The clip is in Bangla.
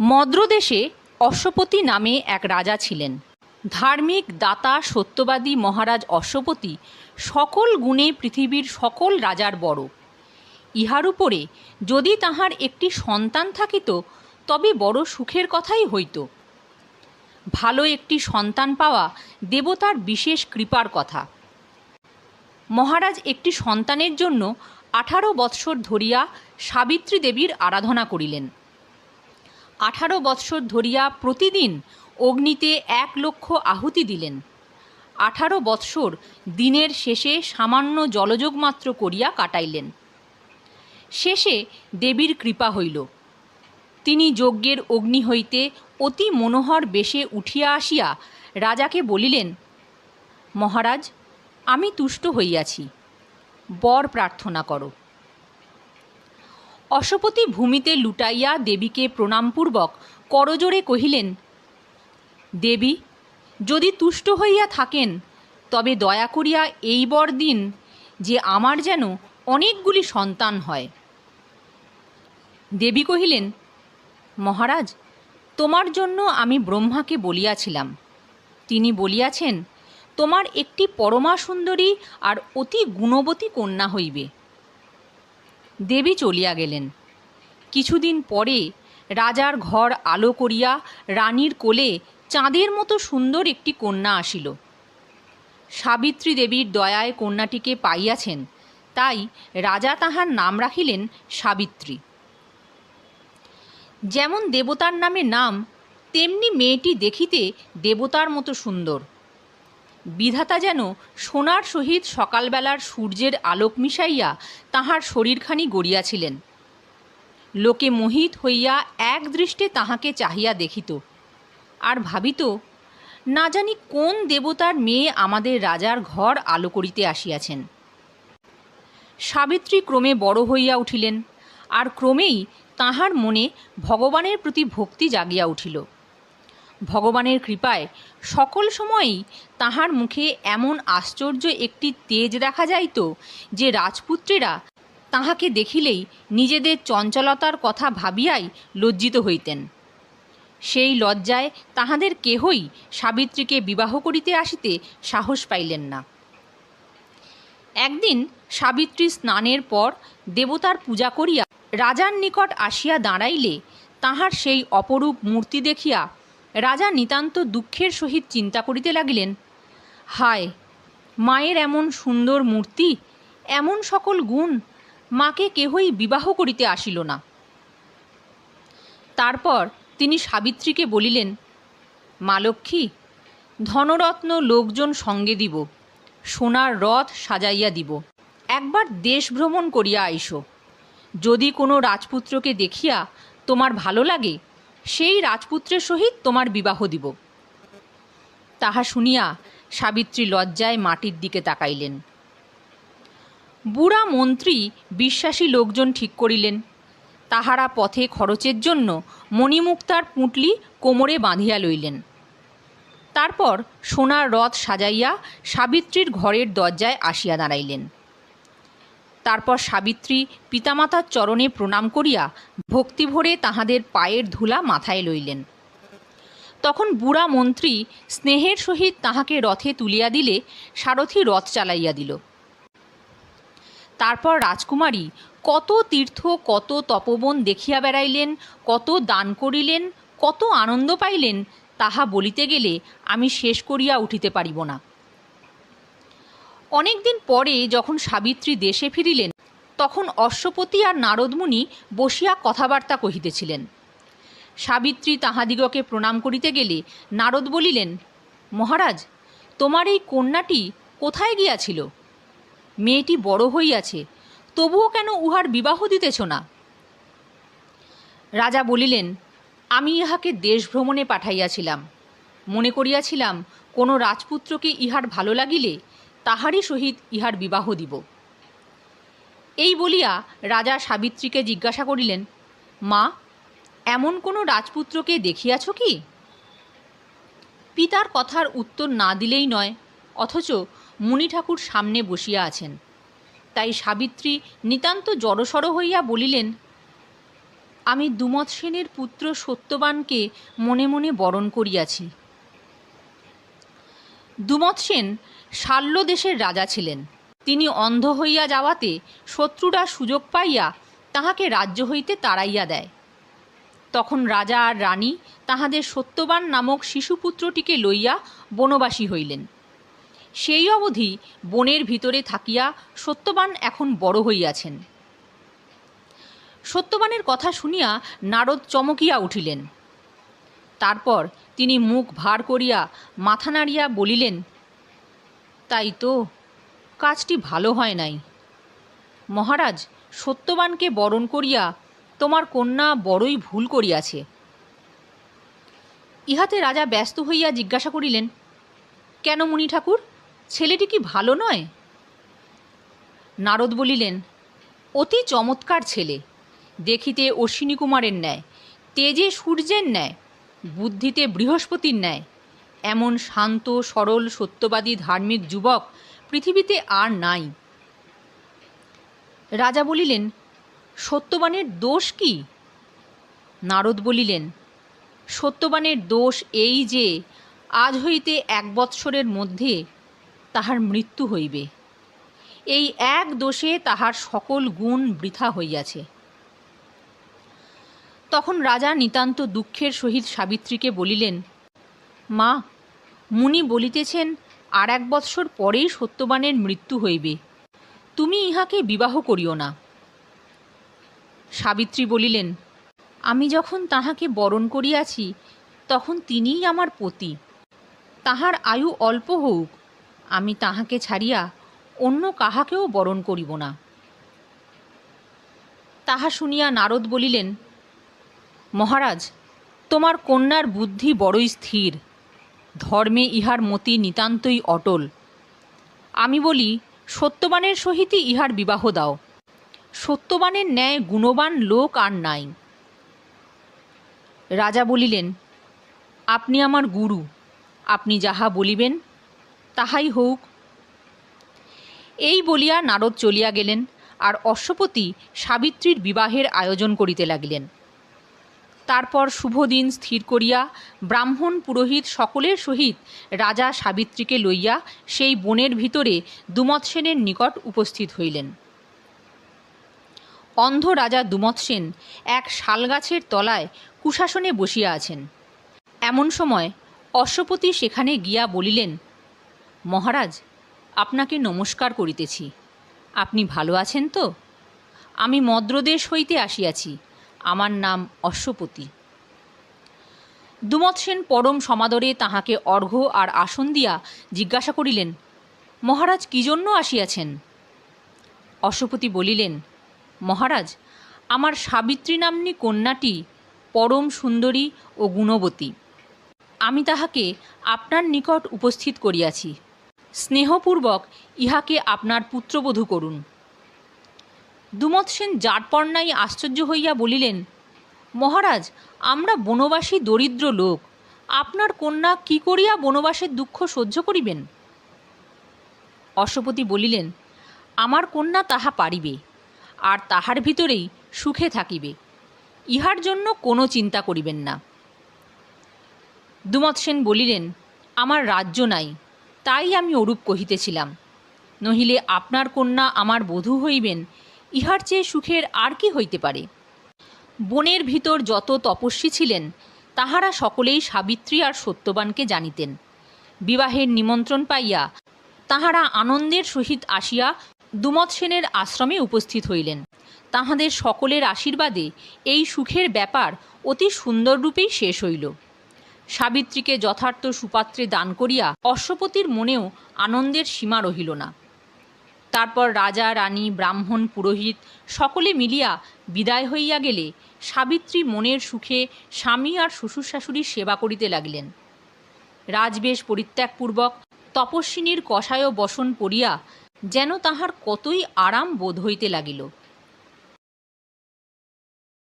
মদ্রদেশে অশ্বপতি নামে এক রাজা ছিলেন। ধার্মিক দাতা, সত্যবাদী মহারাজ অশ্বপতি সকল গুণে পৃথিবীর সকল রাজার বড়। ইহার উপরে যদি তাহার একটি সন্তান থাকিত, তবে বড় সুখের কথাই হইত। ভালো একটি সন্তান পাওয়া দেবতার বিশেষ কৃপার কথা। মহারাজ একটি সন্তানের জন্য আঠারো বৎসর ধরিয়া সাবিত্রী দেবীর আরাধনা করিলেন। আঠারো বৎসর ধরিয়া প্রতিদিন অগ্নিতে এক লক্ষ আহুতি দিলেন। আঠারো বৎসর দিনের শেষে সামান্য জলযোগ মাত্র করিয়া কাটাইলেন। শেষে দেবীর কৃপা হইল। তিনি যজ্ঞের অগ্নি হইতে অতি মনোহর বেশে উঠিয়া আসিয়া রাজাকে বলিলেন, মহারাজ, আমি তুষ্ট হইয়াছি। বর প্রার্থনা করো। অশ্বপতি ভূমিতে লুটাইয়া দেবীকে প্রণামপূর্বক করজোড়ে কহিলেন, দেবী, যদি তুষ্ট হইয়া থাকেন, তবে দয়া করিয়া এই বর দিন যে আমার যেন অনেকগুলি সন্তান হয়। দেবী কহিলেন, মহারাজ, তোমার জন্য আমি ব্রহ্মাকে বলিয়াছিলাম। তিনি বলিয়াছেন, তোমার একটি পরমা সুন্দরী আর অতি গুণবতী কন্যা হইবে। দেবী চলিয়া গেলেন। কিছুদিন পরে রাজার ঘর আলো করিয়া রানীর কোলে চাঁদের মতো সুন্দর একটি কন্যা আসিল। সাবিত্রী দেবীর দয়ায় কন্যাটিকে পাইয়াছেন, তাই রাজা তাহার নাম রাখিলেন সাবিত্রী। যেমন দেবতার নামে নাম, তেমনি মেয়েটি দেখিতে দেবতার মতো সুন্দর। বিধাতা যেন সোনার সহিত সকালবেলার সূর্যের আলোক মিশাইয়া তাহার শরীরখানি গড়িয়াছিলেন। লোকে মোহিত হইয়া এক দৃষ্টে তাহাকে চাহিয়া দেখিত। আর ভাবিত, না জানি কোন দেবতার মেয়ে আমাদের রাজার ঘর আলো করিতে আসিয়াছেন। সাবিত্রী ক্রমে বড় হইয়া উঠিলেন, আর ক্রমেই তাহার মনে ভগবানের প্রতি ভক্তি জাগিয়া উঠিল। ভগবানের কৃপায় সকল সময়েই তাহার মুখে এমন আশ্চর্য একটি তেজ দেখা যাইত যে রাজপুত্রেরা তাহাকে দেখিলেই নিজেদের চঞ্চলতার কথা ভাবিয়াই লজ্জিত হইতেন। সেই লজ্জায় তাহাদের কেহই সাবিত্রীকে বিবাহ করিতে আসিতে সাহস পাইলেন না। একদিন সাবিত্রী স্নানের পর দেবতার পূজা করিয়া রাজার নিকট আসিয়া দাঁড়াইলে তাহার সেই অপরূপ মূর্তি দেখিয়া রাজা নিতান্ত দুঃখের সহিত চিন্তা করিতে লাগিলেন। হায়, মায়ের এমন সুন্দর মূর্তি, এমন সকল গুণ, মাকে কেহই বিবাহ করিতে আসিল না। তারপর তিনি সাবিত্রীকে বলিলেন, মা লক্ষ্মী, ধনরত্ন লোকজন সঙ্গে দিব, সোনার রথ সাজাইয়া দিব। একবার দেশ ভ্রমণ করিয়া আইসো। যদি কোনো রাজপুত্রকে দেখিয়া তোমার ভালো লাগে সেই রাজপুত্রের সহিত তোমার বিবাহ দিব। তাহা শুনিয়া সাবিত্রী লজ্জায় মাটির দিকে তাকাইলেন। বুড়া মন্ত্রী বিশ্বাসী লোকজন ঠিক করিলেন। তাহারা পথে খরচের জন্য মণিমুক্তার পুঁটলি কোমরে বাঁধিয়া লইলেন। তারপর সোনার রথ সাজাইয়া সাবিত্রীর ঘরের দরজায় আসিয়া দাঁড়াইলেন। তারপর সাবিত্রী পিতামাতার চরণে প্রণাম করিয়া ভক্তিভরে তাহাদের পায়ের ধুলা মাথায় লইলেন। তখন বুড়া মন্ত্রী স্নেহের সহিত তাহাকে রথে তুলিয়া দিলে সারথি রথ চালাইয়া দিল। তারপর রাজকুমারী কত তীর্থ, কত তপবন দেখিয়া বেড়াইলেন, কত দান করিলেন, কত আনন্দ পাইলেন, তাহা বলিতে গেলে আমি শেষ করিয়া উঠিতে পারিব না। অনেকদিন পরে যখন সাবিত্রী দেশে ফিরিলেন, তখন অশ্বপতি আর নারদমুনি বসিয়া কথাবার্তা কহিতেছিলেন। সাবিত্রী তাহাদিগকে প্রণাম করিতে গেলে নারদ বলিলেন, মহারাজ, তোমার এই কন্যাটি কোথায় গিয়াছিল? মেয়েটি বড় হইয়াছে, তবুও কেন উহার বিবাহ দিতেছ না? রাজা বলিলেন, আমি ইহাকে দেশ ভ্রমণে পাঠাইয়াছিলাম। মনে করিয়াছিলাম, কোনো রাজপুত্রকে ইহার ভালো লাগিলে তাহারই সহিত ইহার বিবাহ দিব। এই বলিয়া রাজা সাবিত্রীকে জিজ্ঞাসা করিলেন, মা, এমন কোনো রাজপুত্রকে দেখিয়াছ কি? পিতার কথার উত্তর না দিলেই নয়, অথচ মুনি ঠাকুর সামনে বসিয়া আছেন। তাই সাবিত্রী নিতান্ত জড়সড় হইয়া বলিলেন, আমি দুমত সেনের পুত্র সত্যবানকে মনে মনে বরণ করিয়াছি। দুমত সেন শাল্য দেশের রাজা ছিলেন। তিনি অন্ধ হইয়া যাওয়াতে শত্রুরা সুযোগ পাইয়া তাহাকে রাজ্য হইতে তাড়াইয়া দেয়। তখন রাজা আর রানী তাহাদের সত্যবান নামক শিশুপুত্রটিকে লইয়া বনবাসী হইলেন। সেই অবধি বনের ভিতরে থাকিয়া সত্যবান এখন বড় হইয়াছেন। সত্যবানের কথা শুনিয়া নারদ চমকিয়া উঠিলেন। তারপর তিনি মুখ ভার করিয়া মাথা নাড়িয়া বলিলেন তাই তো। কাজটি ভালো হয় নাই। মহারাজ, সত্যবানকে বরণ করিয়া তোমার কন্যা বড়ই ভুল করিয়াছে। ইহাতে রাজা ব্যস্ত হইয়া জিজ্ঞাসা করিলেন, কেন মুনি ঠাকুর, ছেলেটি কি ভালো নয়? নারদ বলিলেন, অতি চমৎকার ছেলে। দেখিতে অশ্বিনী কুমারের ন্যায়, তেজে সূর্যের ন্যায়, বুদ্ধিতে বৃহস্পতির ন্যায় এমন শান্ত, সরল, সত্যবাদী, ধার্মিক যুবক পৃথিবীতে আর নাই। রাজা বলিলেন, সত্যবানের দোষ কি? নারদ বলিলেন, সত্যবানের দোষ এই যে, আজ হইতে এক বৎসরের মধ্যে তাহার মৃত্যু হইবে। এই এক দোষে তাহার সকল গুণ বৃথা হইয়াছে। তখন রাজা নিতান্ত দুঃখের সহিত সাবিত্রীকে বলিলেন, মা মুনি বলিতেছেন, আর এক বৎসর পরেই সত্যবানের মৃত্যু হইবে। তুমি ইহাকে বিবাহ করিও না। সাবিত্রী বলিলেন, আমি যখন তাহাকে বরণ করিয়াছি, তখন তিনিই আমার পতি। তাহার আয়ু অল্প হউক আমি তাহাকে ছাড়িয়া অন্য কাহাকেও বরণ করিব না। তাহা শুনিয়া নারদ বলিলেন, মহারাজ, তোমার কন্যার বুদ্ধি বড়ই স্থির। ধর্মে ইহার মতি নিতান্তই অটল। আমি বলি, সত্যবানের সহিতই ইহার বিবাহ দাও। সত্যবানের ন্যায় গুণবান লোক আর নাই। রাজা বলিলেন, আপনি আমার গুরু, আপনি যাহা বলিবেন, তাহাই হোক এই বলিয়া নারদ চলিয়া গেলেন, আর অশ্বপতি সাবিত্রীর বিবাহের আয়োজন করিতে লাগিলেন। তারপর শুভ দিন স্থির করিয়া ব্রাহ্মণ পুরোহিত সকলের সহিত রাজা সাবিত্রীকে লইয়া সেই বনের ভিতরে দুমত সেনের নিকট উপস্থিত হইলেন। অন্ধ রাজা দুমত সেন এক শালগাছের তলায় কুশাসনে বসিয়া আছেন। এমন সময় অশ্বপতি সেখানে গিয়া বলিলেন, মহারাজ, আপনাকে নমস্কার করিতেছি। আপনি ভালো আছেন তো? আমি মদ্রদেশ হইতে আসিয়াছি। আমার নাম অশ্বপতি। দুমত সেন পরম সমাদরে তাহাকে অর্ঘ্য আর আসন দিয়া জিজ্ঞাসা করিলেন, মহারাজ, কি জন্য আসিয়াছেন? অশ্বপতি বলিলেন, মহারাজ, আমার সাবিত্রী নাম্নী কন্যাটি পরম সুন্দরী ও গুণবতী। আমি তাহাকে আপনার নিকট উপস্থিত করিয়াছি। স্নেহপূর্বক ইহাকে আপনার পুত্রবধূ করুন। দুমত সেন জাটপর্ণাই আশ্চর্য হইয়া বলিলেন, মহারাজ, আমরা বনবাসী দরিদ্র লোক, আপনার কন্যা কি করিয়া বনবাসের দুঃখ সহ্য করিবেন? অশ্বপতি বলিলেন, আমার কন্যা তাহা পারিবে, আর তাহার ভিতরেই সুখে থাকিবে, ইহার জন্য কোনো চিন্তা করিবেন না। দুমত সেন বলিলেন, আমার রাজ্য নাই, তাই আমি অরূপ কহিতেছিলাম, নহিলে আপনার কন্যা আমার বধূ হইবেন ইহার চেয়ে সুখের আর কি হইতে পারে? বনের ভিতর যত তপস্বী ছিলেন, তাহারা সকলেই সাবিত্রী আর সত্যবানকে জানিতেন। বিবাহের নিমন্ত্রণ পাইয়া তাহারা আনন্দের সহিত আসিয়া দুমত সেনের আশ্রমে উপস্থিত হইলেন। তাহাদের সকলের আশীর্বাদে এই সুখের ব্যাপার অতি সুন্দররূপেই শেষ হইল। সাবিত্রীকে যথার্থ সুপাত্রে দান করিয়া অশ্বপতির মনেও আনন্দের সীমা রহিল না। তারপর রাজা, রানী, ব্রাহ্মণ, পুরোহিত সকলে মিলিয়া বিদায় হইয়া গেলে সাবিত্রী মনের সুখে স্বামী আর শ্বশুর শাশুড়ির সেবা করিতে লাগিলেন। রাজবেশ পরিত্যাগপূর্বক তপস্বিনীর কষায় বসন পড়িয়া যেন তাহার কতই আরাম বোধ হইতে লাগিল।